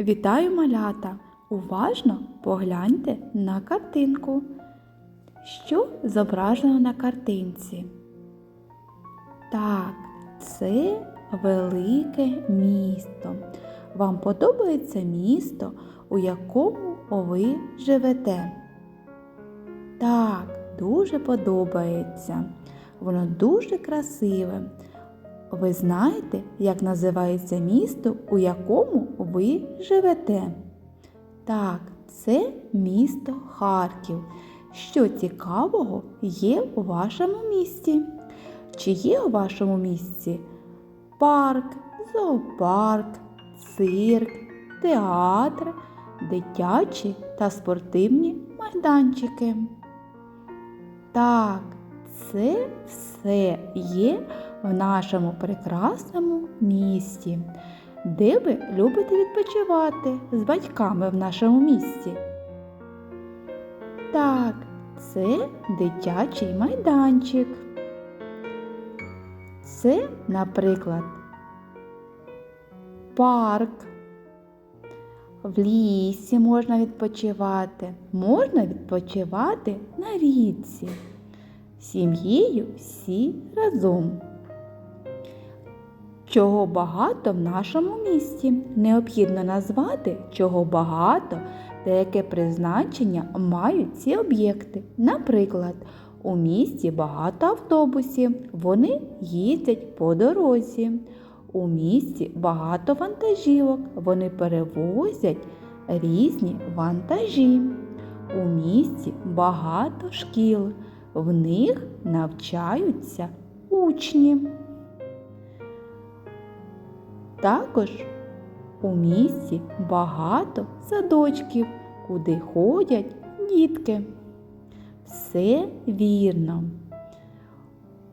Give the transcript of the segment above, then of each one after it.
Вітаю малята! Уважно погляньте на картинку. Що зображено на картинці? Так, це велике місто. Вам подобається місто, у якому ви живете? Так, дуже подобається. Воно дуже красиве. Ви знаєте, як називається місто, у якому ви живете? Так, це місто Харків. Що цікавого є у вашому місті? Чи є у вашому місті парк, зоопарк, цирк, театр, дитячі та спортивні майданчики? Так, це все є в нашому прекрасному місті. Де ви любите відпочивати з батьками в нашому місті? Так, це дитячий майданчик. Це, наприклад, парк. В лісі можна відпочивати, можна відпочивати на річці. Сім'єю всі разом. Чого багато в нашому місті. Необхідно назвати, чого багато та яке призначення мають ці об'єкти. Наприклад, у місті багато автобусів, вони їздять по дорозі. У місті багато вантажівок, вони перевозять різні вантажі. У місті багато шкіл, в них навчаються учні. Також у місті багато садочків, куди ходять дітки. Все вірно.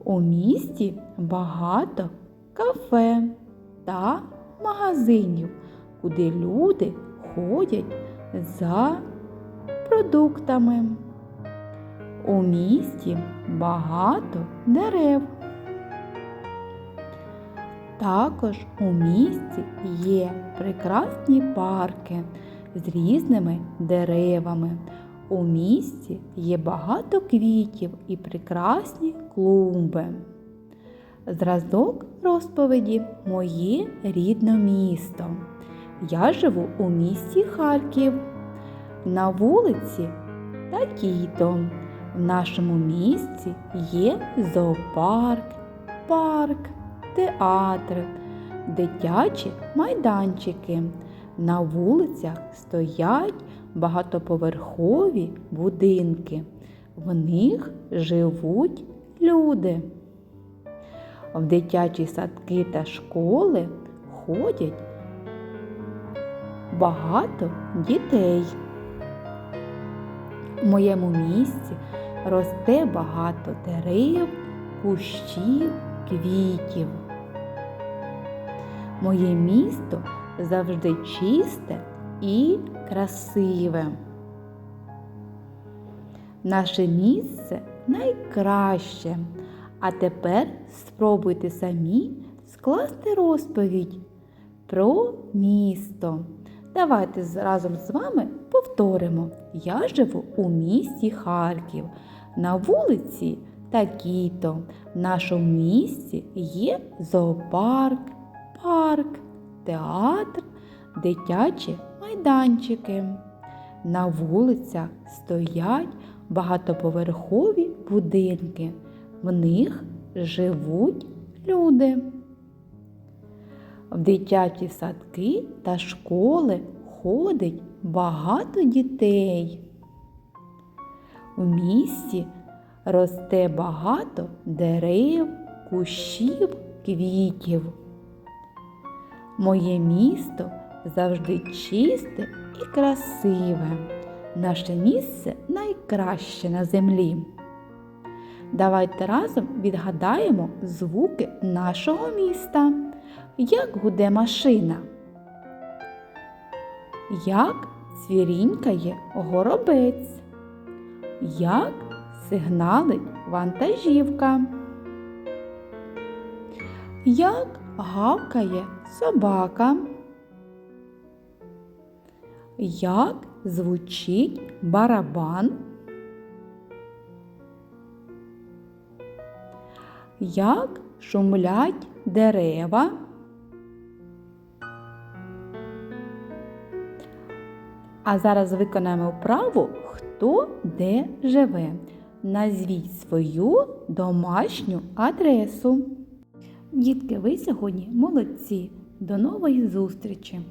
У місті багато кафе та магазинів, куди люди ходять за продуктами. У місті багато дерев. Також у місті є прекрасні парки з різними деревами. У місті є багато квітів і прекрасні клумби. Зразок розповіді Моє рідне місто. Я живу у місті Харків. На вулиці такій-то. В нашому місті є зоопарк, парк, театр, дитячі майданчики. На вулицях стоять багатоповерхові будинки. В них живуть люди. В дитячі садки та школи ходять багато дітей. У моєму місті росте багато дерев, кущів, квітів. Моє місто завжди чисте і красиве. Наше місце найкраще. А тепер спробуйте самі скласти розповідь про місто. Давайте разом з вами повторимо. Я живу у місті Харків. На вулиці такі-то. В нашому місті є зоопарк, парк, театр, дитячі майданчики. На вулицях стоять багатоповерхові будинки. В них живуть люди. В дитячі садки та школи ходить багато дітей. У місті росте багато дерев, кущів, квітів. Моє місто завжди чисте і красиве. Наше місце найкраще на землі. Давайте разом відгадаємо звуки нашого міста. Як гуде машина? Як цвірінькає горобець? Як сигналить вантажівка? Як гавкає собака? Як звучить барабан? Як шумлять дерева? А зараз виконаємо вправу Хто де живе. Назвіть свою домашню адресу. Дітки, ви сьогодні молодці. До нової зустрічі!